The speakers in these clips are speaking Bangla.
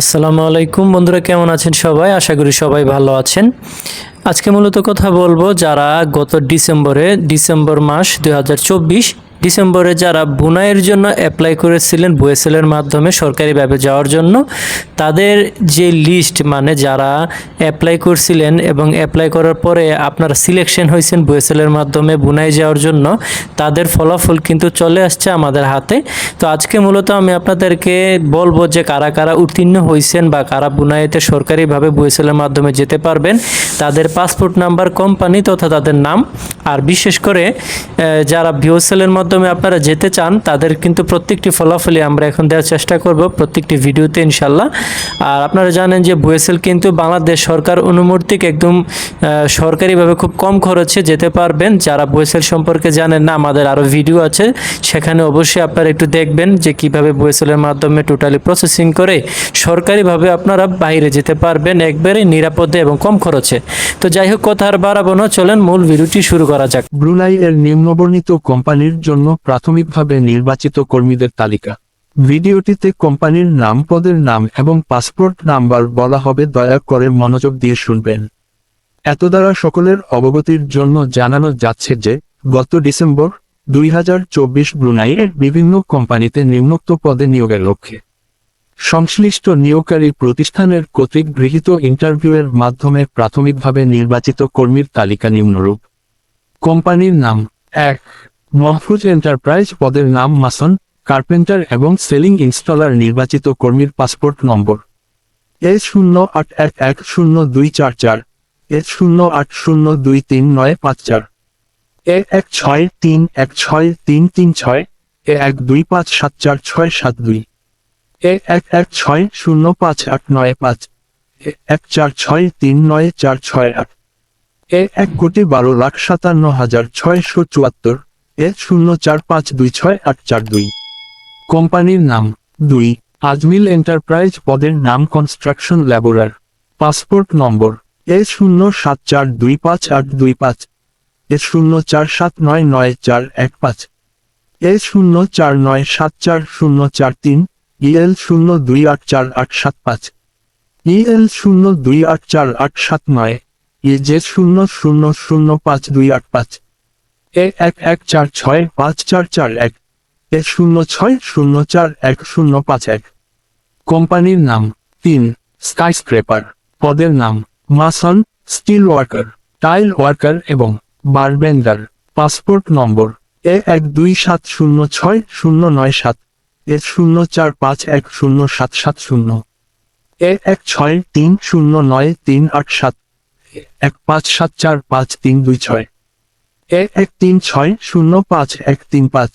আসসালামু আলাইকুম। বন্ধুরা, কেমন আছেন সবাই? আশা করি সবাই ভালো আছেন। আজকে মূলত কথা বলব যারা গত ডিসেম্বরে, ডিসেম্বর মাস দু হাজার চব্বিশ ডিসেম্বরে যারা বুনাইয়ের জন্য অ্যাপ্লাই করেছিলেন বুয়েসেলের মাধ্যমে সরকারিভাবে যাওয়ার জন্য, তাদের যে লিস্ট মানে যারা অ্যাপ্লাই করছিলেন এবং অ্যাপ্লাই করার পরে আপনারা সিলেকশন হয়েছেন বুয়েসেলের মাধ্যমে বুনাই যাওয়ার জন্য, তাদের ফলাফল কিন্তু চলে আসছে আমাদের হাতে। তো আজকে মূলত আমি আপনাদেরকে বলব যে কারা কারা উত্তীর্ণ হয়েছেন বা কারা বুনাইতে সরকারিভাবে বুয়েসেলের মাধ্যমে যেতে পারবেন। তাদের পাসপোর্ট নাম্বার, কোম্পানি তথা তাদের নাম। আর বিশেষ করে যারা বিওসেলের মাধ্যমে আপনারা যেতে চান, তাদের কিন্তু প্রত্যেকটি ফলাফলই আমরা এখন দেওয়ার চেষ্টা করব প্রত্যেকটি ভিডিওতে ইনশাল্লাহ আর আপনারা জানেন যে বুয়েসেল কিন্তু বাংলাদেশ সরকার অনুমতিক একদম সরকারিভাবে খুব কম খরচে যেতে পারবেন। যারা বুয়েসেল সম্পর্কে জানেন না, আমাদের আরও ভিডিও আছে। সেখানে অবশ্যই আপনারা একটু দেখবেন যে কীভাবে বুয়েসেলের মাধ্যমে টোটালি প্রসেসিং করে সরকারিভাবে আপনারা বাইরে যেতে পারবেন, একবারে নিরাপদে এবং কম খরচে। তো যাই হোক, কথা আর বাড়াবো না, চলেন মূল ভিডিওটি শুরু করা যাক। ব্রুনাই এর নিম্নবর্ণিত কোম্পানির জন্য প্রাথমিকভাবে নির্বাচিত কর্মীদের তালিকা। ভিডিওটিতে কোম্পানির নাম, পদের নাম এবং পাসপোর্ট নাম্বার বলা হবে, দয়া করে মনোযোগ দিয়ে শুনবেন। এত দ্বারা সকলের অবগতির জন্য জানানো যাচ্ছে যে, গত ডিসেম্বর দুই হাজার চব্বিশ ব্রুনাইয়ের বিভিন্ন কোম্পানিতে নিম্নোক্ত পদে নিয়োগের লক্ষ্যে সংশ্লিষ্ট নিয়োগকারী প্রতিষ্ঠানের কর্তৃক গৃহীত ইন্টারভিউয়ের মাধ্যমে প্রাথমিকভাবে নির্বাচিত কর্মীর তালিকা নিম্নরূপ। কোম্পানির নাম এক, মহফুজ এন্টারপ্রাইজ পদের নাম মাসন, কার্পেন্টার এবং সেলিং ইনস্টলার নির্বাচিত কর্মীর পাসপোর্ট নম্বর। এস শূন্য আট এক এক শূন্য দুই চার চার এস শূন্য আট শূন্য দুই তিন নয় পাঁচ চার। এ এক ছয় তিন এক ছয় তিন তিন ছয়, এ এক দুই পাঁচ সাত চার ছয় সাত দুই। এ এক এক ছয় শূন্য পাঁচ আট নয় পাঁচ, এক চার ছয় তিন নয় চার ছয় আট এ এক কোটি বারো লাখ সাতান্ন হাজার ছয়শো চুয়াত্তর এ শূন্য চার পাঁচ দুই ছয় আট চার দুই। কোম্পানির নাম দুই, আজমিল এন্টারপ্রাইজ পদের নাম কনস্ট্রাকশন ল্যাবোরার। পাসপোর্ট নম্বর এ শূন্য সাত চার দুই পাঁচ আট দুই পাঁচ, এ শূন্য চার সাত নয় নয় চার এক পাঁচ, এ শূন্য চার নয় সাত চার শূন্য চার তিন ইএল শূন্য দুই আট চার আট সাত পাঁচ ইএল শূন্য দুই আট চার আট সাত নয় ই জে শূন্য শূন্য শূন্য পাঁচ দুই আট পাঁচ এ এক এক চার ছয় পাঁচ চার চার এক এ শূন্য ছয় শূন্য চার এক শূন্য পাঁচ এক কোম্পানির নাম তিন স্কাই স্ক্রেপার পদের নাম mason steel worker tile worker এবং বারবেন্ডার পাসপোর্ট নম্বর এ এক দুই সাত শূন্য ছয় শূন্য নয় সাত এ শূন্য চার পাঁচ এক শূন্য সাত সাত শূন্য। এ এক ছয় তিন শূন্য নয় তিন আট সাত। এক পাঁচ সাত চার পাঁচ তিন দুই ছয়। এ এক তিন ছয় শূন্য পাঁচ এক তিন পাঁচ।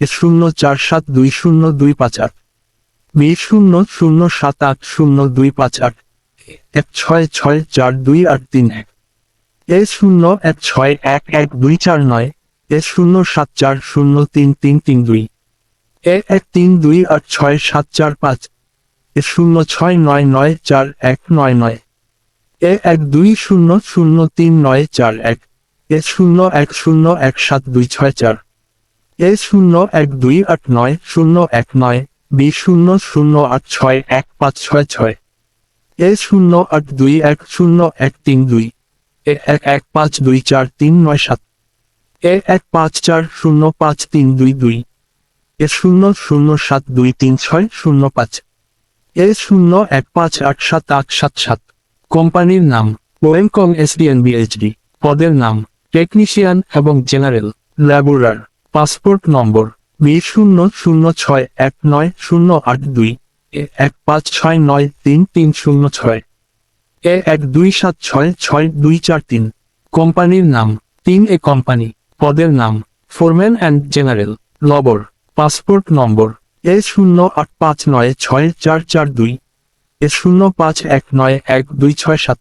এ শূন্য চার সাত দুই শূন্য দুই পাঁচ আট। বি শূন্য শূন্য সাত আট শূন্য দুই পাঁচ আট। এক ছয় ছয় চার দুই আট তিন এক। এ শূন্য এক ছয় এক এক দুই চার নয়। এ শূন্য সাত চার শূন্য তিন তিন তিন দুই। এ এক তিন দুই আট ছয় সাত চার পাঁচ শূন্য ছয় নয় নয় চার এক নয় নয় এ এক দুই শূন্য শূন্য তিন নয় চার এক এ শূন্য এক শূন্য এক সাত দুই ছয় চার এ শূন্য এক দুই আট নয় শূন্য এক নয় বি শূন্য শূন্য আট ছয় এক পাঁচ ছয় ছয় এ শূন্য আট দুই এক শূন্য এক তিন দুই এ এক এক পাঁচ দুই চার তিন নয় সাত এ এক পাঁচ চার শূন্য পাঁচ তিন দুই দুই এ শূন্য শূন্য সাত দুই তিন ছয় শূন্য পাঁচ। এ শূন্য এক পাঁচ আট সাত আট সাত সাত। কোম্পানির নাম ওয়েমকং এসডিএন বিএইচডি। পদের নাম টেকনিশিয়ান এবং general. Labourer passport number B শূন্য শূন্য ছয় এক নয় শূন্য আট দুই। এ এক পাঁচ ছয় নয় তিন তিন শূন্য ছয়। এ এক দুই সাত ছয় ছয় দুই চার তিন। কোম্পানির নাম তিন এ কোম্পানি। পদের নাম foreman and general. Labour. Passport number A শূন্য আট পাঁচ নয় ছয় চার চার দুই, এ শূন্য পাঁচ এক নয় এক দুই ছয় সাত,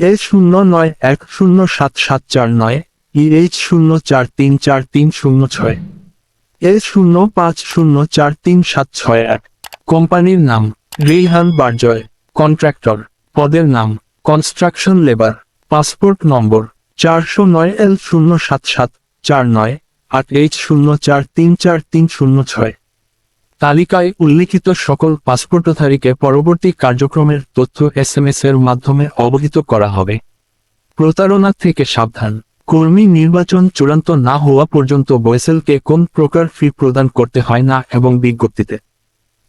এ শূন্য নয় এক শূন্য সাত সাত চার নয়, ই এইচ শূন্য চার তিন চার তিন শূন্য ছয়, এ শূন্য পাঁচ শূন্য চার তিন সাত ছয় এক কোম্পানির নাম রেইহান বারজয়, কন্ট্রাক্টর, পদের নাম কনস্ট্রাকশন লেবার, পাসপোর্ট নম্বর চারশো নয় এল শূন্য সাত সাত চার নয় আট এইচ শূন্য চার তিন চার তিন শূন্য ছয়। তালিকায় উল্লিখিত সকল পাসপোর্টধারীকে পরবর্তী কার্যক্রমের তথ্য এস এম এস এর মাধ্যমে অবহিত করা হবে। প্রতারণা থেকে সাবধান। কর্মী নির্বাচন চূড়ান্ত না হওয়া পর্যন্ত বয়েসেলকে কোন প্রকার ফি প্রদান করতে হয় না এবং বিজ্ঞপ্তিতে।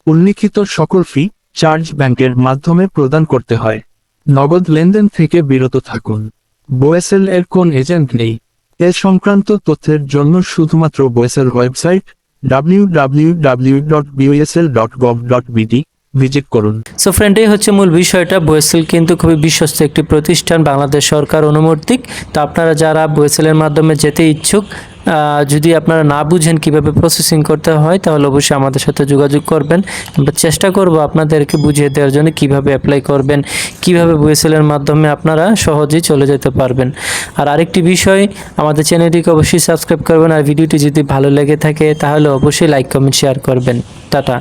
উল্লিখিত সকল ফি চার্জ ব্যাংকের মাধ্যমে প্রদান করতে হয়। নগদ লেনদেন থেকে বিরত থাকুন। বোয়েসেল এর কোন এজেন্ট নেই। এ সংক্রান্ত তথ্যের জন্য শুধুমাত্র বয়েসের ওয়েবসাইট www.bosl.gov.bd ভিজিট করুন। সো ফ্রেন্ড এই হচ্ছে মূল বিষয়টা। বয়েসেল কিন্তু খুবই বিশ্বস্ত একটি প্রতিষ্ঠান, বাংলাদেশ সরকার অনুমোদিত। তো আপনারা যারা বয়েসেলের মাধ্যমে যেতে ইচ্ছুক যদি আপনারা না বুঝেন কীভাবে প্রসেসিং করতে হয়, তাহলে অবশ্যই আমাদের সাথে যোগাযোগ করবেন। আমরা চেষ্টা করব আপনাদেরকে বুঝিয়ে দেওয়ার জন্য কীভাবে অ্যাপ্লাই করবেন, কীভাবে বুয়েসেলের মাধ্যমে আপনারা সহজেই চলে যেতে পারবেন। আর আরেকটি বিষয়, আমাদের চ্যানেলটিকে অবশ্যই সাবস্ক্রাইব করবেন, আর ভিডিওটি যদি ভালো লেগে থাকে, তাহলে অবশ্যই লাইক কমেন্ট শেয়ার করবেন। টাটা।